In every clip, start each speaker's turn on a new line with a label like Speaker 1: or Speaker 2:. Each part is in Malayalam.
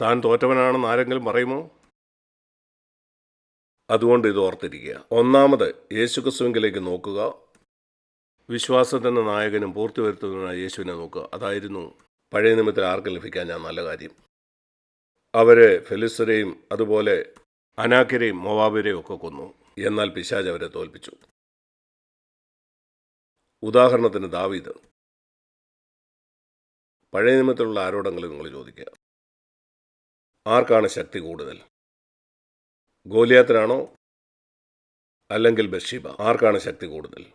Speaker 1: താൻ തോറ്റവനാണെന്ന് ആരെങ്കിലും പറയുമോ? അതുകൊണ്ട് ഇത് ഓർത്തിരിക്കുക. ഒന്നാമത് യേശുക്രിസ്തുവിങ്കിലേക്ക് നോക്കുക. വിശ്വാസത്തിന്റെ നായകനും പൂർത്തി വരുത്തുന്നതിനായ യേശുവിനെ നോക്കുക. അതായിരുന്നു പഴയ നിമിത്തത്തിൽ ആർക്കും ലഭിക്കാൻ ഞാൻ നല്ല കാര്യം. അവരെ ഫെലിസ്തരെയും അതുപോലെ അനാക്കിരെയും മൊവാബിരെയും ഒക്കെ കൊന്നു. എന്നാൽ പിശാജ് അവരെ തോൽപ്പിച്ചു. ഉദാഹരണത്തിന് ദാവീദ്. പഴയ നിമിത്തത്തിലുള്ള ആരോടെങ്കിലും നിങ്ങൾ ചോദിക്കുക. ആർക്കാണ് ശക്തി കൂടുതൽ? ഗോലിയാത്തിനാണോ അല്ലെങ്കിൽ ബഷീബ ആർക്കാണ് ശക്തി കൂടുതൽ?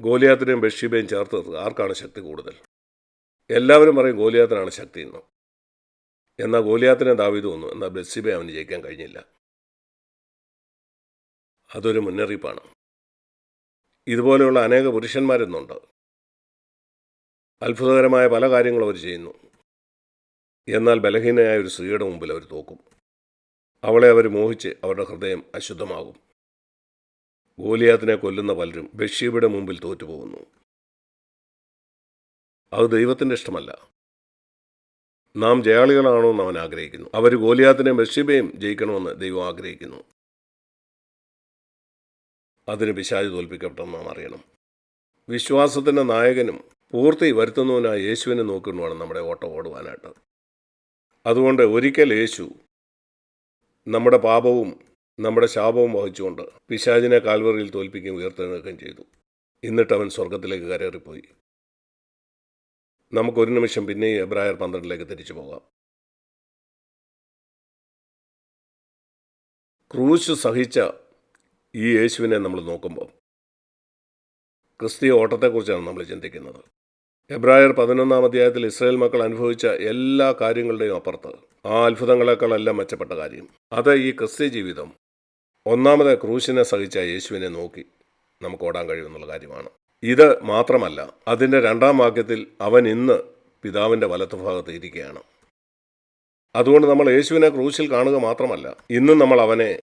Speaker 1: ഗോലിയാത്തിനെയും ബഷീബയും ചേർത്ത് നിർത്തുക. ആർക്കാണ് ശക്തി കൂടുതൽ? എല്ലാവരും പറയും ഗോലിയാത്തിനാണ് ശക്തി എന്ന്. എന്നാൽ ഗോലിയാത്തിനെ ദാവീദ് വന്നു എന്നാൽ ബഷീബയെ അവന് ജയിക്കാൻ കഴിഞ്ഞില്ല. അതൊരു മുന്നറിയിപ്പാണ്. ഇതുപോലെയുള്ള അനേക പുരുഷന്മാരെന്നുണ്ട്. അത്ഭുതകരമായ പല കാര്യങ്ങളും അവർ ചെയ്യുന്നു. എന്നാൽ ബലഹീനയായ ഒരു സ്ത്രീയുടെ മുമ്പിൽ അവർ തോക്കും. അവളെ അവർ മോഹിച്ച് അവരുടെ ഹൃദയം അശുദ്ധമാകും. ഗോലിയാത്തിനെ കൊല്ലുന്ന പലരും ബഷീബയുടെ മുമ്പിൽ തോറ്റുപോകുന്നു. അത് ദൈവത്തിന്റെ ഇഷ്ടമല്ല. നാം ജയാളികളാണോ എന്ന് അവൻ ആഗ്രഹിക്കുന്നു. അവർ ഗോലിയാത്തിനെ ബഷീബയും ജയിക്കണമെന്ന് ദൈവം ആഗ്രഹിക്കുന്നു. അതിന് പിശാജ് തോൽപ്പിക്കപ്പെട്ടെന്ന് നാം അറിയണം. വിശ്വാസത്തിന്റെ നായകനും പൂർത്തി വരുത്തുന്നവനായ യേശുവിനെ നോക്കുന്നതാണ് നമ്മുടെ ഓട്ടം ഓടുവാനായിട്ട്. അതുകൊണ്ട് ഒരിക്കൽ യേശു നമ്മുടെ പാപവും നമ്മുടെ ശാപവും വഹിച്ചുകൊണ്ട് പിശാചിനെ കാൽവറിയിൽ തോൽപ്പിക്കുകയും ഉയർത്തെഴുന്നേൽക്കുകയും ചെയ്തു. എന്നിട്ട് അവൻ സ്വർഗത്തിലേക്ക് കരേറിപ്പോയി നമുക്കൊരു നിമിഷം പിന്നെ എബ്രായർ പന്ത്രണ്ടിലേക്ക് തിരിച്ചു പോകാം. ക്രൂശ് സഹിച്ച ഈ യേശുവിനെ നമ്മൾ നോക്കുമ്പോൾ ക്രിസ്തീയ ഓട്ടത്തെക്കുറിച്ചാണ് നമ്മൾ ചിന്തിക്കുന്നത്. എബ്രായർ പതിനൊന്നാം അധ്യായത്തിൽ ഇസ്രായേൽ മക്കൾ അനുഭവിച്ച എല്ലാ കാര്യങ്ങളുടെയും അപ്പുറത്ത്. ആ അത്ഭുതങ്ങളെക്കാളെല്ലാം മെച്ചപ്പെട്ട കാര്യം. അത് ഈ ക്രിസ്ത്യ ജീവിതം. ഒന്നാമത് ക്രൂശിനെ സഹിച്ച യേശുവിനെ നോക്കി നമുക്ക് ഓടാൻ കഴിയുമെന്നുള്ള കാര്യമാണ്. ഇത് മാത്രമല്ല അതിന്റെ രണ്ടാം വാക്യത്തിൽ അവൻ ഇന്ന് പിതാവിന്റെ വലത്തുഭാഗത്ത് ഇരിക്കുകയാണ്. അതുകൊണ്ട് നമ്മൾ യേശുവിനെ ക്രൂശിൽ കാണുക മാത്രമല്ല ഇന്നും നമ്മൾ അവനെ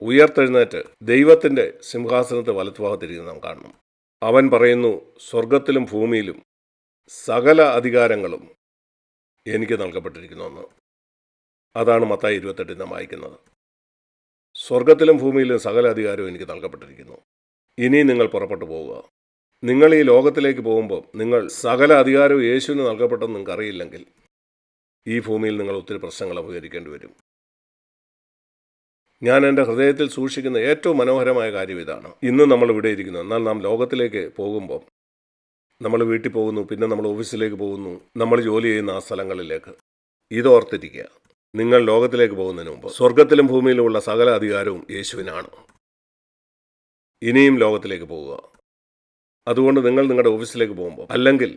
Speaker 1: ഉയർത്തെഴുന്നേറ്റ് ദൈവത്തിന്റെ സിംഹാസനത്തെ വലത്തുഭാഗത്തിരിക്കുന്നത് നാം കാണണം. അവൻ പറയുന്നു സ്വർഗത്തിലും ഭൂമിയിലും സകല അധികാരങ്ങളും എനിക്ക് നൽകപ്പെട്ടിരിക്കുന്നുവെന്ന് അതാണ് മത്തായി ഇരുപത്തെട്ടിൽ നാം വായിക്കുന്നത്. സ്വർഗത്തിലും ഭൂമിയിലും സകല അധികാരവും എനിക്ക് നൽകപ്പെട്ടിരിക്കുന്നു. ഇനി നിങ്ങൾ പുറപ്പെട്ടു പോവുക. നിങ്ങൾ ഈ ലോകത്തിലേക്ക് പോകുമ്പോൾ നിങ്ങൾ സകല അധികാരവും യേശുവിന് നൽകപ്പെട്ടെന്ന് നിങ്ങൾക്ക് അറിയില്ലെങ്കിൽ ഈ ഭൂമിയിൽ നിങ്ങൾ ഒത്തിരി പ്രശ്നങ്ങൾ അഭിമുഖീകരിക്കേണ്ടി വരും. ഞാൻ എന്റെ ഹൃദയത്തിൽ സൂക്ഷിക്കുന്ന ഏറ്റവും മനോഹരമായ കാര്യം ഇതാണ്. ഇന്ന് നമ്മൾ ഇവിടെ ഇരിക്കുന്നു. എന്നാൽ നാം ലോകത്തിലേക്ക് പോകുമ്പോൾ നമ്മൾ വീട്ടിൽ പോകുന്നു പിന്നെ നമ്മൾ ഓഫീസിലേക്ക് പോകുന്നു നമ്മൾ ജോലി ചെയ്യുന്ന ആ സ്ഥലങ്ങളിലേക്ക്. ഇതോർത്തിരിക്കുക. നിങ്ങൾ ലോകത്തിലേക്ക് പോകുന്നതിന് മുമ്പ് സ്വർഗത്തിലും ഭൂമിയിലുമുള്ള സകല അധികാരവും യേശുവിനാണ്. ഇനിയും ലോകത്തിലേക്ക് പോവുക. അതുകൊണ്ട് നിങ്ങൾ നിങ്ങളുടെ ഓഫീസിലേക്ക് പോകുമ്പോൾ അല്ലെങ്കിൽ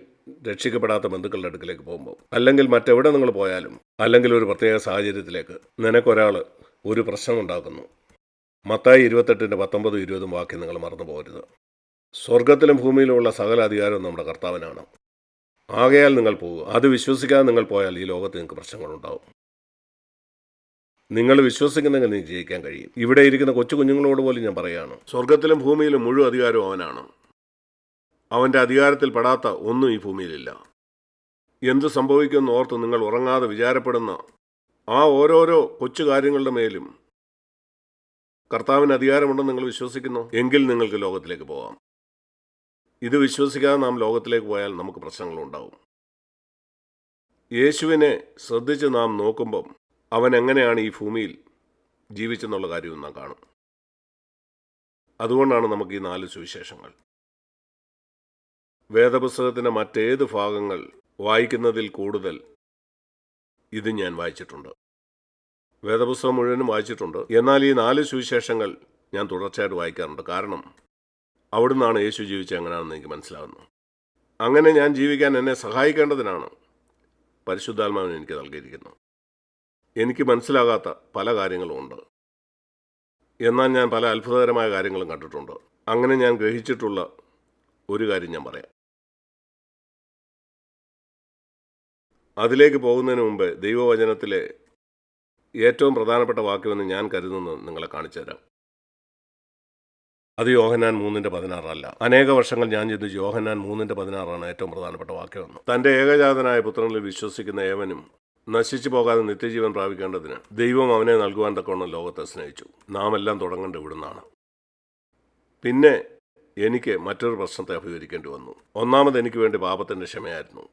Speaker 1: രക്ഷിക്കപ്പെടാത്ത ബന്ധുക്കളുടെ അടുക്കിലേക്ക് പോകുമ്പോൾ അല്ലെങ്കിൽ മറ്റെവിടെ നിങ്ങൾ പോയാലും അല്ലെങ്കിൽ ഒരു പ്രത്യേക സാഹചര്യത്തിലേക്ക് നിനക്കൊരാൾ ഒരു പ്രശ്നം ഉണ്ടാക്കുന്നു. മത്തായി ഇരുപത്തെട്ടിന്റെ പത്തൊമ്പതും ഇരുപതും വാക്യം നിങ്ങൾ മറന്നു പോകരുത് സ്വർഗത്തിലും ഭൂമിയിലുമുള്ള സകല അധികാരവും നമ്മുടെ കർത്താവിനാണ്. ആകയാൽ നിങ്ങൾ പോകുക. അത് വിശ്വസിക്കാതെ നിങ്ങൾ പോയാൽ ഈ ലോകത്ത് നിങ്ങൾക്ക് പ്രശ്നങ്ങളുണ്ടാവും. നിങ്ങൾ വിശ്വസിക്കുന്നെങ്കിൽ നിങ്ങൾക്ക് ജയിക്കാൻ കഴിയും. ഇവിടെ ഇരിക്കുന്ന കൊച്ചു കുഞ്ഞുങ്ങളോട് പോലും ഞാൻ പറയുകയാണ് സ്വർഗത്തിലും ഭൂമിയിലും മുഴുവൻ അധികാരവും അവനാണ്. അവന്റെ അധികാരത്തിൽ പെടാത്ത ഒന്നും ഈ ഭൂമിയിലില്ല. എന്ത് സംഭവിക്കുമെന്ന് ഓർത്ത് നിങ്ങൾ ഉറങ്ങാതെ വിചാരപ്പെടുന്ന ആ ഓരോരോ കൊച്ചു കാര്യങ്ങളുടെ മേലും കർത്താവിന് അധികാരമുണ്ടെന്ന് നിങ്ങൾ വിശ്വസിക്കുന്നു? എങ്കിൽ നിങ്ങൾക്ക് ലോകത്തിലേക്ക് പോകാം. ഇത് വിശ്വസിക്കാതെ നാം ലോകത്തിലേക്ക് പോയാൽ നമുക്ക് പ്രശ്നങ്ങളുണ്ടാവും. യേശുവിനെ ശ്രദ്ധിച്ച് നാം നോക്കുമ്പം അവൻ എങ്ങനെയാണ് ഈ ഭൂമിയിൽ ജീവിച്ചെന്നുള്ള കാര്യവും നാം കാണും. അതുകൊണ്ടാണ് നമുക്ക് ഈ നാല് സുവിശേഷങ്ങൾ. വേദപുസ്തകത്തിന്റെ മറ്റേത് ഭാഗങ്ങൾ വായിക്കുന്നതിൽ കൂടുതൽ ഇത് ഞാൻ വായിച്ചിട്ടുണ്ട്. വേദപുസ്തകം മുഴുവനും വായിച്ചിട്ടുണ്ട്. എന്നാൽ ഈ നാല് സുവിശേഷങ്ങൾ ഞാൻ തുടർച്ചയായിട്ട് വായിക്കാറുണ്ട്. കാരണം അവിടുന്നാണ് യേശു ജീവിച്ചത് എങ്ങനെയാണെന്ന് എനിക്ക് മനസ്സിലാവുന്നു. അങ്ങനെ ഞാൻ ജീവിക്കാൻ എന്നെ സഹായിക്കേണ്ടതിനാണ് പരിശുദ്ധാത്മാവിന് എനിക്ക് നൽകിയിരിക്കുന്നു എനിക്ക് മനസ്സിലാകാത്ത പല കാര്യങ്ങളും ഉണ്ട്. എന്നാൽ ഞാൻ പല അത്ഭുതകരമായ കാര്യങ്ങളും കണ്ടിട്ടുണ്ട്. അങ്ങനെ ഞാൻ ഗ്രഹിച്ചിട്ടുള്ള ഒരു കാര്യം ഞാൻ പറയാം. അതിലേക്ക് പോകുന്നതിന് മുമ്പ് ദൈവവചനത്തിലെ ഏറ്റവും പ്രധാനപ്പെട്ട വാക്യമെന്ന് ഞാൻ കരുതുന്നത് നിങ്ങളെ കാണിച്ചു തരാം. അത് യോഹനാൻ മൂന്നിന്റെ പതിനാറല്ല. അനേക വർഷങ്ങൾ ഞാൻ ചിന്തിച്ചു യോഹനാൻ മൂന്നിന്റെ പതിനാറാണ് ഏറ്റവും പ്രധാനപ്പെട്ട വാക്യമെന്ന് തന്റെ ഏകജാതനായ പുത്രനിൽ വിശ്വസിക്കുന്ന ഏവനും നശിച്ചു പോകാതെ നിത്യജീവൻ പ്രാപിക്കേണ്ടതിന് ദൈവം അവനെ നൽകുവാൻ തക്കവണ്ണം ലോകത്തെ സ്നേഹിച്ചു. നാം എല്ലാം തുടങ്ങേണ്ട ഇവിടുന്നാണ്. പിന്നെ എനിക്ക് മറ്റൊരു പ്രശ്നത്തെ അഭിമുഖീകരിക്കേണ്ടി വന്നു. ഒന്നാമത് എനിക്ക് വേണ്ടി പാപത്തിന്റെ ക്ഷമയായിരുന്നു.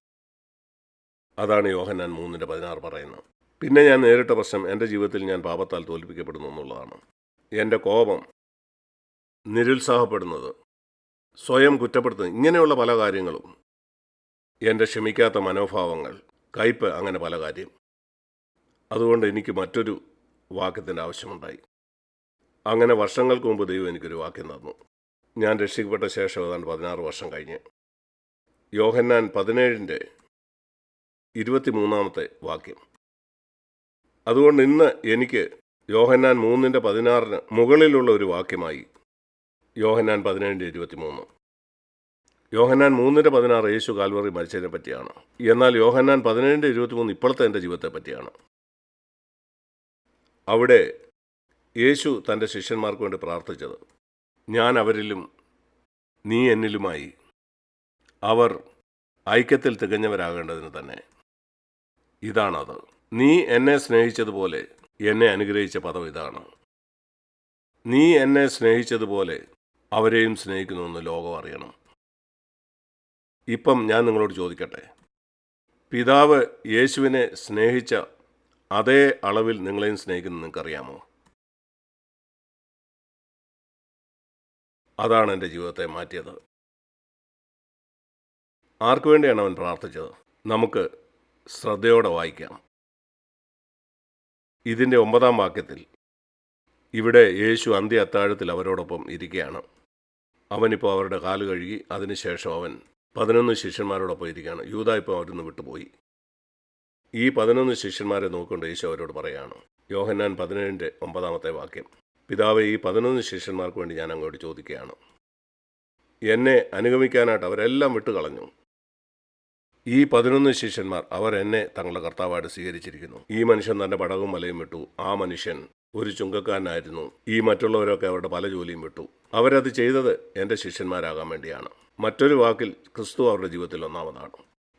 Speaker 1: അതാണ് യോഹന്നാൻ മൂന്നിന്റെ പതിനാറ് പറയുന്നത്. പിന്നെ ഞാൻ നേരിട്ട പ്രശ്നം എന്റെ ജീവിതത്തിൽ ഞാൻ പാപത്താൽ തോൽപ്പിക്കപ്പെടുന്നു എന്നുള്ളതാണ്. എന്റെ കോപം നിരുത്സാഹപ്പെടുന്നത്. സ്വയം കുറ്റപ്പെടുത്തുന്നത്. ഇങ്ങനെയുള്ള പല കാര്യങ്ങളും. എന്റെ ക്ഷമിക്കാത്ത മനോഭാവങ്ങൾ. കയ്പ് അങ്ങനെ പല കാര്യം. അതുകൊണ്ട് എനിക്ക് മറ്റൊരു വാക്യത്തിന്റെ ആവശ്യമുണ്ടായി. അങ്ങനെ വർഷങ്ങൾക്ക് മുമ്പ് ദൈവം എനിക്കൊരു വാക്യം തന്നു. ഞാൻ രക്ഷിക്കപ്പെട്ട ശേഷം ഏതാണ്ട് പതിനാറ് വർഷം കഴിഞ്ഞ്. യോഹന്നാൻ പതിനേഴിന്റെ ഇരുപത്തിമൂന്നാമത്തെ വാക്യം. അതുകൊണ്ട് ഇന്ന് എനിക്ക് യോഹന്നാൻ മൂന്നിന്റെ പതിനാറിന് മുകളിലുള്ള ഒരു വാക്യമായി യോഹന്നാൻ പതിനേഴിന്റെ ഇരുപത്തി മൂന്ന് യോഹന്നാൻ മൂന്നിന്റെ പതിനാറ് യേശു കാൽവറി മരിച്ചതിനെ പറ്റിയാണ്. എന്നാൽ യോഹന്നാൻ പതിനേഴിന്റെ ഇരുപത്തിമൂന്ന് ഇപ്പോഴത്തെ എന്റെ ജീവിതത്തെ പറ്റിയാണ്. അവിടെ യേശു തന്റെ ശിഷ്യന്മാർക്ക് വേണ്ടി പ്രാർത്ഥിച്ചത്. ഞാൻ അവരിലും നീ എന്നിലുമായി അവർ ഐക്യത്തിൽ തികഞ്ഞവരാകേണ്ടതിന് തന്നെ. ഇതാണത്. നീ എന്നെ സ്നേഹിച്ചതുപോലെ എന്നെ അനുഗ്രഹിച്ച പദം ഇതാണ്. നീ എന്നെ സ്നേഹിച്ചതുപോലെ അവരെയും സ്നേഹിക്കുന്നുവെന്ന് ലോകം അറിയണം. ഇപ്പം ഞാൻ നിങ്ങളോട് ചോദിക്കട്ടെ? പിതാവ് യേശുവിനെ സ്നേഹിച്ച അതേ അളവിൽ നിങ്ങളെയും സ്നേഹിക്കുന്നു നിങ്ങൾക്കറിയാമോ? അതാണ് എന്റെ ജീവിതത്തെ മാറ്റിയത്. ആർക്കു വേണ്ടിയാണ് അവൻ പ്രാർത്ഥിച്ചത്? നമുക്ക് ശ്രദ്ധയോടെ വായിക്കാം. ഇതിന്റെ ഒമ്പതാം വാക്യത്തിൽ ഇവിടെ യേശു അന്ത്യ അത്താഴത്തിൽ അവരോടൊപ്പം ഇരിക്കുകയാണ്. അവനിപ്പോൾ അവരുടെ കാൽ കഴുകി അതിനുശേഷം അവൻ പതിനൊന്ന് ശിഷ്യന്മാരോടൊപ്പം ഇരിക്കുകയാണ്. യൂത ഇപ്പോൾ അവരിന്ന് വിട്ടുപോയി. ഈ പതിനൊന്ന് ശിഷ്യന്മാരെ നോക്കിക്കൊണ്ട് യേശു അവരോട് പറയുകയാണ് യോഹന്നാൻ പതിനേഴിന്റെ ഒമ്പതാമത്തെ വാക്യം പിതാവെ ഈ പതിനൊന്ന് ശിഷ്യന്മാർക്ക് വേണ്ടി ഞാൻ അങ്ങോട്ട് ചോദിക്കുകയാണ്. എന്നെ അനുഗമിക്കാനായിട്ട് അവരെല്ലാം വിട്ടുകളഞ്ഞു. ഈ പതിനൊന്ന് ശിഷ്യന്മാർ അവർ എന്നെ തങ്ങളുടെ കർത്താവായിട്ട് സ്വീകരിച്ചിരിക്കുന്നു. ഈ മനുഷ്യൻ തന്റെ പടകും മലയും വിട്ടു. ആ മനുഷ്യൻ ഒരു ചുങ്കക്കാരനായിരുന്നു. ഈ മറ്റുള്ളവരൊക്കെ അവരുടെ പല ജോലിയും വിട്ടു. അവരത് ചെയ്തത് എന്റെ ശിഷ്യന്മാരാകാൻ വേണ്ടിയാണ്. മറ്റൊരു വാക്കിൽ ക്രിസ്തു അവരുടെ ജീവിതത്തിൽ ഒന്നാമതാണ്.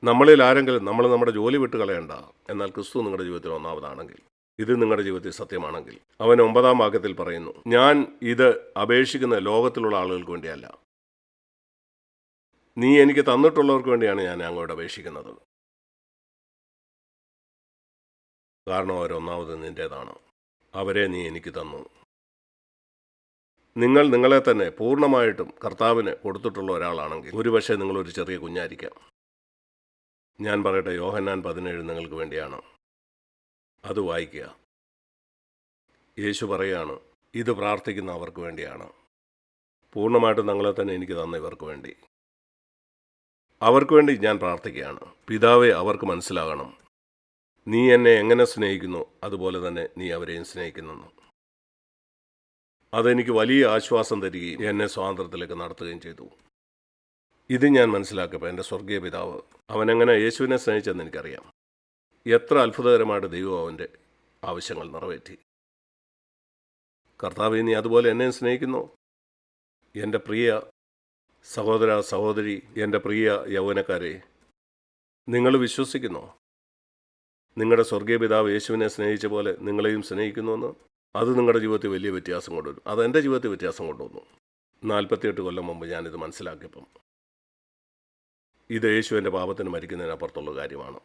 Speaker 1: നമ്മളിൽ ആരെങ്കിലും നമ്മൾ നമ്മുടെ ജോലി വിട്ട് കളയണ്ട. എന്നാൽ ക്രിസ്തു നിങ്ങളുടെ ജീവിതത്തിൽ ഒന്നാമതാണെങ്കിൽ. ഇത് നിങ്ങളുടെ ജീവിതത്തിൽ സത്യമാണെങ്കിൽ. അവൻ ഒമ്പതാം വാക്യത്തിൽ പറയുന്നു ഞാൻ ഇത് അപേക്ഷിക്കുന്ന ലോകത്തിലുള്ള ആളുകൾക്ക് വേണ്ടിയല്ല. നീ എനിക്ക് തന്നിട്ടുള്ളവർക്ക് വേണ്ടിയാണ് ഞാൻ അങ്ങോട്ട് അപേക്ഷിക്കുന്നത്. കാരണം അവരൊന്നാമത് നിന്റേതാണ്. അവരെ നീ എനിക്ക് തന്നു. നിങ്ങൾ നിങ്ങളെ തന്നെ പൂർണമായിട്ടും കർത്താവിന് കൊടുത്തിട്ടുള്ള ഒരാളാണെങ്കിൽ ഒരുപക്ഷെ നിങ്ങളൊരു ചെറിയ കുഞ്ഞായിരിക്കാം. ഞാൻ പറയട്ടെ യോഹന്നാൻ പതിനേഴ് നിങ്ങൾക്ക് വേണ്ടിയാണ്. അത് വായിക്കുക. യേശു പറയാണ് ഇത് പ്രാർത്ഥിക്കുന്ന അവർക്ക് വേണ്ടിയാണ്. പൂർണമായിട്ടും നിങ്ങളെ തന്നെ എനിക്ക് തന്ന ഇവർക്ക് വേണ്ടി. അവർക്ക് വേണ്ടി ഞാൻ പ്രാർത്ഥിക്കുകയാണ്. പിതാവെ അവർക്ക് മനസ്സിലാകണം. നീ എന്നെ എങ്ങനെ സ്നേഹിക്കുന്നു? അതുപോലെ തന്നെ നീ അവരെയും സ്നേഹിക്കുന്നു അതെനിക്ക് വലിയ ആശ്വാസം തരികയും എന്നെ സ്വാതന്ത്ര്യത്തിലേക്ക് നടത്തുകയും ചെയ്തു. ഇത് ഞാൻ മനസ്സിലാക്കിയപ്പോൾ എന്റെ സ്വർഗീയ പിതാവ് അവനെങ്ങനെ യേശുവിനെ സ്നേഹിച്ചെന്ന് എനിക്കറിയാം. എത്ര അത്ഭുതകരമായിട്ട് ദൈവം അവന്റെ ആവശ്യങ്ങൾ നിറവേറ്റി. കർത്താവ് നീ അതുപോലെ എന്നെ സ്നേഹിക്കുന്നു. എന്റെ പ്രിയ സഹോദര സഹോദരി എന്റെ പ്രിയ യൗവനക്കാരെ നിങ്ങൾ വിശ്വസിക്കുന്നു. നിങ്ങളുടെ സ്വർഗീയ പിതാവ് യേശുവിനെ സ്നേഹിച്ച പോലെ നിങ്ങളെയും സ്നേഹിക്കുന്നുവെന്ന് അത് നിങ്ങളുടെ ജീവിതത്തിൽ വലിയ വ്യത്യാസം കൊണ്ടുവരും. അത് എന്റെ ജീവിതത്തിൽ വ്യത്യാസം കൊണ്ടുവന്നു. നാൽപ്പത്തിയെട്ട് കൊല്ലം മുമ്പ് ഞാനിത് മനസ്സിലാക്കിയപ്പം ഇത് യേശു എന്റെ പാപത്തിന് മരിക്കുന്നതിനപ്പുറത്തുള്ള കാര്യമാണ്.